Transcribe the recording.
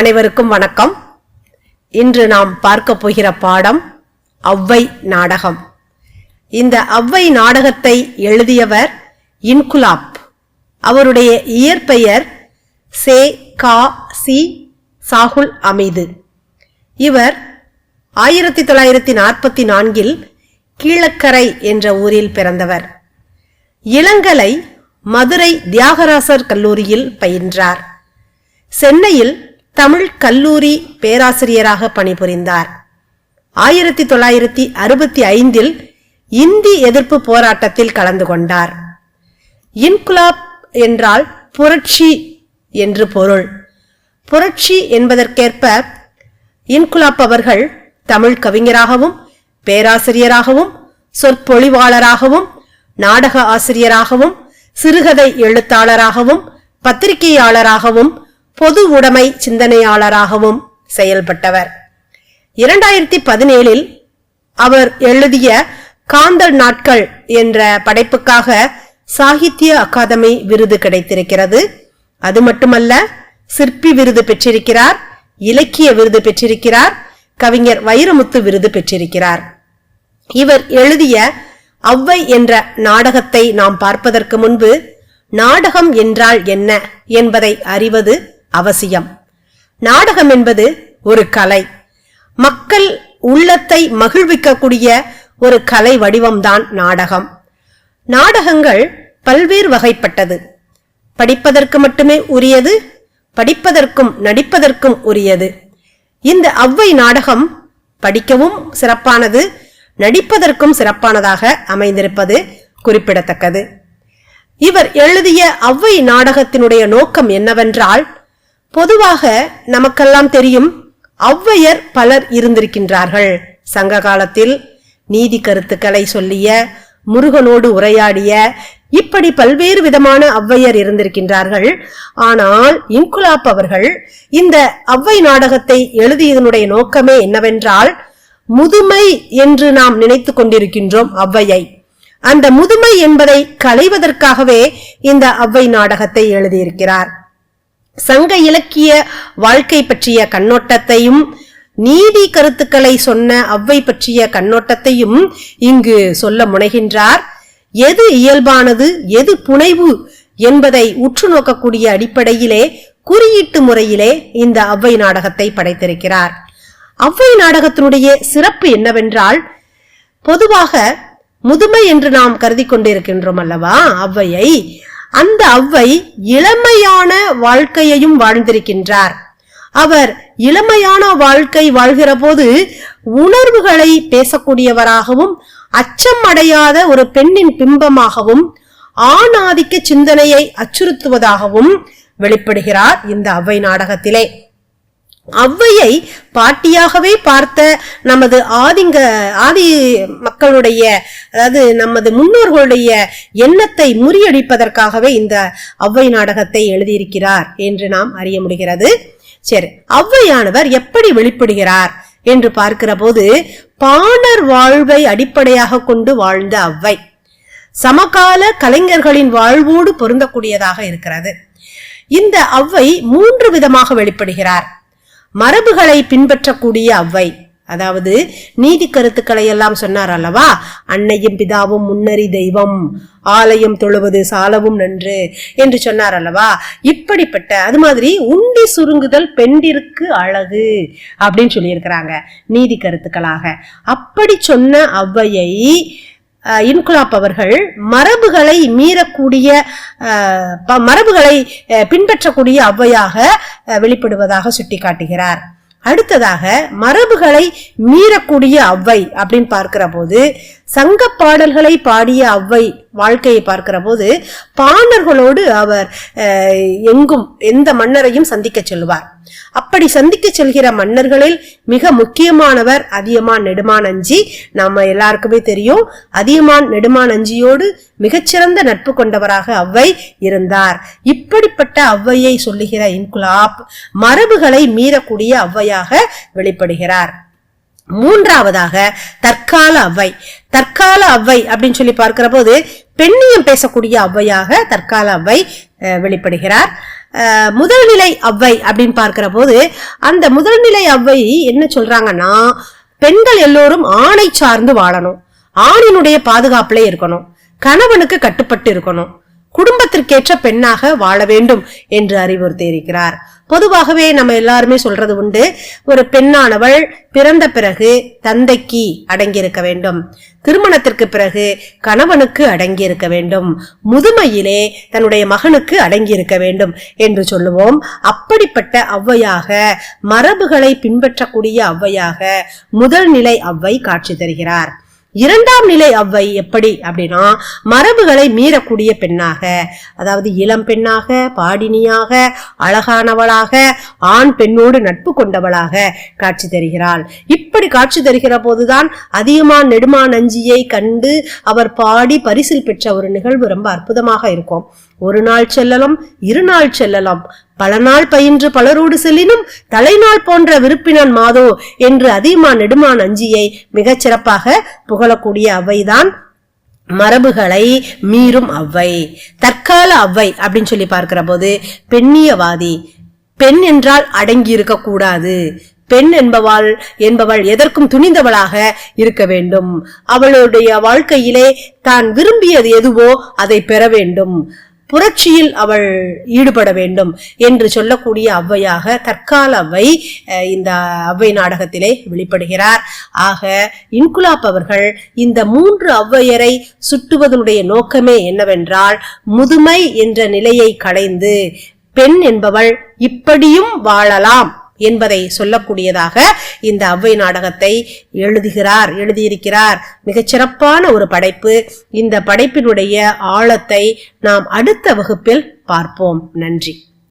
அனைவருக்கும் வணக்கம். இன்று நாம் பார்க்க போகிற பாடம் அவ்வை நாடகம். இந்த அவ்வை நாடகத்தை எழுதியவர் இன்குலாப். அவருடைய இயற்பெயர் சே கா சி சாகுல் அமீது. இவர் ஆயிரத்தி தொள்ளாயிரத்தி நாற்பத்தி நான்கில் கீழக்கரை என்ற ஊரில் பிறந்தவர். இளங்கலை மதுரை தியாகராசர் கல்லூரியில் பயின்றார். சென்னையில் தமிழ் கல்லூரி பேராசிரியராக பணிபுரிந்தார். ஆயிரத்தி தொள்ளாயிரத்தி அறுபத்தி ஐந்தில் இந்தி எதிர்ப்பு போராட்டத்தில் கலந்து கொண்டார். இன்குலாப் என்றால் புரட்சி என்று பொருள். புரட்சி என்பதற்கேற்ப இன்குலாப் அவர்கள் தமிழ் கவிஞராகவும் பேராசிரியராகவும் சொற்பொழிவாளராகவும் நாடக ஆசிரியராகவும் சிறுகதை எழுத்தாளராகவும் பத்திரிகையாளராகவும் பொது உடைமை சிந்தனையாளராகவும் செயல்பட்டவர். இரண்டாயிரத்தி பதினேழில் அவர் எழுதிய காந்தல் நாட்கள் என்ற படைப்புக்காக சாகித்ய அகாதமி விருது கிடைத்திருக்கிறது. அது மட்டுமல்ல சிற்பி விருது பெற்றிருக்கிறார் இலக்கிய விருது பெற்றிருக்கிறார் கவிஞர் வைரமுத்து விருது பெற்றிருக்கிறார். இவர் எழுதிய அவ்வை என்ற நாடகத்தை நாம் பார்ப்பதற்கு முன்பு நாடகம் என்றால் என்ன? என்பதை அறிவது அவசியம். நாடகம் என்பது ஒரு கலை. மக்கள் உள்ளத்தை மகிழ்விக்கக்கூடிய ஒரு கலை வடிவம்தான் நாடகம். நாடகங்கள் பல்வேறு வகைப்பட்டது. படிப்பதற்கு மட்டுமே உரியது படிப்பதற்கும் நடிப்பதற்கும் உரியது. இந்த அவ்வை நாடகம் படிக்கவும் சிறப்பானது நடிப்பதற்கும் சிறப்பானதாக அமைந்திருப்பது குறிப்பிடத்தக்கது. இவர் எழுதிய அவ்வை நாடகத்தினுடைய நோக்கம் என்னவென்றால் பொதுவாக நமக்கெல்லாம் தெரியும் ஒளவையர் பலர் இருந்திருக்கின்றார்கள். சங்க காலத்தில் நீதி கருத்துக்களை சொல்லிய முருகனோடு உரையாடிய இப்படி பல்வேறு விதமான ஒளவையர் இருந்திருக்கின்றார்கள். ஆனால் இன்குலாப் அவர்கள் இந்த ஒளவை நாடகத்தை எழுதியதனுடைய நோக்கமே என்னவென்றால் முதுமை என்று நாம் நினைத்து கொண்டிருக்கின்றோம் ஒளவையை அந்த முதுமை என்பதை களைவதற்காகவே இந்த ஒளவை நாடகத்தை எழுதியிருக்கிறார். சங்க இலக்கிய வாழ்க்கை பற்றிய கண்ணோட்டத்தையும் நீதி கருத்துக்களை சொன்ன அவ்வை பற்றிய கண்ணோட்டத்தையும் இங்கு சொல்ல முனைகின்றார். எது இயல்பானது எது புனைவு என்பதை உற்று நோக்கக்கூடிய அடிப்படையிலே குறியீட்டு முறையிலே இந்த அவ்வை நாடகத்தை படைத்திருக்கிறார். ஒளவை நாடகத்தினுடைய சிறப்பு என்னவென்றால் பொதுவாக முதுமை என்று நாம் கருதி கொண்டிருக்கின்றோம் அல்லவா? அவ்வையை அந்த அவ்வை இளமையான வாழ்க்கையையும் வாழ்ந்திருக்கின்றார். அவர் இளமையான வாழ்க்கை வாழ்கிற போது உணர்வுகளை பேசக்கூடியவராகவும் அச்சம் அடையாத ஒரு பெண்ணின் பிம்பமாகவும் ஆணாதிக்க சிந்தனையை அச்சுறுத்துவதாகவும் வெளிப்படுகிறார் இந்த ஒளவை நாடகத்திலே. அவ்வையை பாட்டியாகவே பார்த்த நமது ஆதிங்க ஆதி மக்களுடைய அதாவது நமது முன்னோர்களுடைய எண்ணத்தை முறியடிப்பதற்காகவே இந்த அவ்வை நாடகத்தை எழுதியிருக்கிறார் என்று நாம் அறிய முடிகிறது. சரி அவ்வையானவர் எப்படி வெளிப்படுகிறார் என்று பார்க்கிற போது பாணர் வாழ்வை அடிப்படையாக கொண்டு வாழ்ந்த அவ்வை சமகால கலைஞர்களின் வாழ்வோடு பொருந்தக்கூடியதாக இருக்கிறது. இந்த அவ்வை மூன்று விதமாக வெளிப்படுகிறார். மரபுகளை பின்பற்றக்கூடிய அவ்வை. அதாவது நீதி கருத்துக்களை எல்லாம் சொன்னார் அல்லவா? அன்னையும் பிதாவும் முன்னறி தெய்வம். ஆலயம் தொழுவது சாலவும் நன்று என்று சொன்னார் அல்லவா? இப்படிப்பட்ட அது மாதிரி உண்டி சுருங்குதல் பெண்டிற்கு அழகு அப்படின்னு சொல்லியிருக்கிறாங்க நீதி கருத்துக்களாக. அப்படி சொன்ன அவ்வையை இன்குலாப் அவர்கள் மரபுகளை மீறக்கூடிய ப- மரபுகளை பின்பற்றக்கூடிய அவ்வையாக வெளிப்படுவதாக சுட்டிக்காட்டுகிறார். அடுத்ததாக மரபுகளை மீறக்கூடிய அவ்வை அப்படின்னு பார்க்கிற போது சங்க பாடல்களை பாடிய அவ்வை வாழ்க்கையை பார்க்கிற போது பாணர்களோடு அவர் எங்கும் எந்த மன்னரையும் சந்திக்க செல்வார் அப்படி சந்திக்க செல்கிற மன்னர்களில் மிக முக்கியமானவர் அதியமான் நெடுமானஞ்சி. நம்ம எல்லாருக்குமே தெரியும் அதியமான் நெடுமானஞ்சியோடு மிகச்சிறந்த நட்பு கொண்டவராக ஒளவை இருந்தார். இப்படிப்பட்ட அவ்வையை சொல்லுகிற இன்குலாப் மரபுகளை மீறக்கூடிய ஒளவையாக வெளிப்படுகிறார். மூன்றாவதாக தற்கால அவ்வை. தற்கால அவ்வை அப்படின்னு சொல்லி பார்க்கிற போது பெண்ணியம் பேசக்கூடிய ஔவையாக தற்கால அவ்வை வெளிப்படுகிறார். முதல்நிலை முதல் நிலை அவ்வை அப்படின்னு பார்க்கிற போது அந்த முதல் நிலை அவ்வை என்ன சொல்றாங்கன்னா பெண்கள் எல்லோரும் ஆணை சார்ந்து வாழணும். ஆணினுடைய பாதுகாப்புல இருக்கணும். கணவனுக்கு கட்டுப்பட்டு இருக்கணும். குடும்பத்திற்கேற்ற பெண்ணாக வாழ வேண்டும் என்று அறிவுறுத்தி இருக்கிறார் பொதுவாகவே நம்ம எல்லாருமே சொல்றது உண்டு ஒரு பெண்ணானவள் பிறந்த பிறகு தந்தைக்கு அடங்கியிருக்க வேண்டும் திருமணத்திற்கு பிறகு கணவனுக்கு அடங்கியிருக்க வேண்டும் முதுமையிலே தன்னுடைய மகனுக்கு அடங்கியிருக்க வேண்டும் என்று சொல்லுவோம். அப்படிப்பட்ட ஔவையாக மரபுகளை பின்பற்றக்கூடிய ஔவையாக முதல் நிலை ஔவை காட்சி தருகிறார். இரண்டாம் நிலை அவ்வை எப்படி அப்படின்னா மரபுகளை மீறக்கூடிய பெண்ணாக அதாவது இளம் பெண்ணாக பாடினியாக அழகானவளாக ஆண் பெண்ணோடு நட்பு கொண்டவளாக காட்சி தருகிறாள். இப்படி காட்சி தருகிற போதுதான் அதிகமா நெடுமா நஞ்சியை கண்டு அவர் பாடி பரிசில் பெற்ற ஒரு நிகழ்வு ரொம்ப அற்புதமாக இருக்கும். ஒரு நாள் செல்லலாம் இரு நாள் செல்லலாம். பல நாள் பயின்று பலரோடு செல்லினும் தலைநாள் போன்ற விருப்பினான் மாதோ என்று அதிகமா நெடுமான் அஞ்சியை மிகச் சிறப்பாக புகழக்கூடிய அவைதான் மரபுகளை மீறும் அவ்வை. தற்கால அவ்வை அப்படின்னு சொல்லி பார்க்கிற போது பெண்ணியவாதி. பெண் என்றால் அடங்கி இருக்கக்கூடாது பெண் என்பவள் என்பவள் எதற்கும் துணிந்தவளாக இருக்க வேண்டும். அவளுடைய வாழ்க்கையிலே தான் விரும்பியது எதுவோ அதை பெற வேண்டும். புரட்சியில் அவள் ஈடுபட வேண்டும் என்று சொல்லக்கூடிய ஔவையாக தற்கால அவ்வை இந்த அவ்வை நாடகத்திலே வெளிப்படுகிறார். ஆக இன்குலாப் அவர்கள் இந்த மூன்று ஔவையரை சுட்டுவதனுடைய நோக்கமே என்னவென்றால் முதுமை என்ற நிலையை களைந்து பெண் என்பவள் இப்படியும் வாழலாம். என்பதை சொல்லக்கூடியதாக இந்த அவ்வை நாடகத்தை எழுதுகிறார் எழுதியிருக்கிறார். மிகச்சிறப்பான ஒரு படைப்பு. இந்த படைப்பினுடைய ஆழத்தை நாம் அடுத்த வகுப்பில் பார்ப்போம். நன்றி.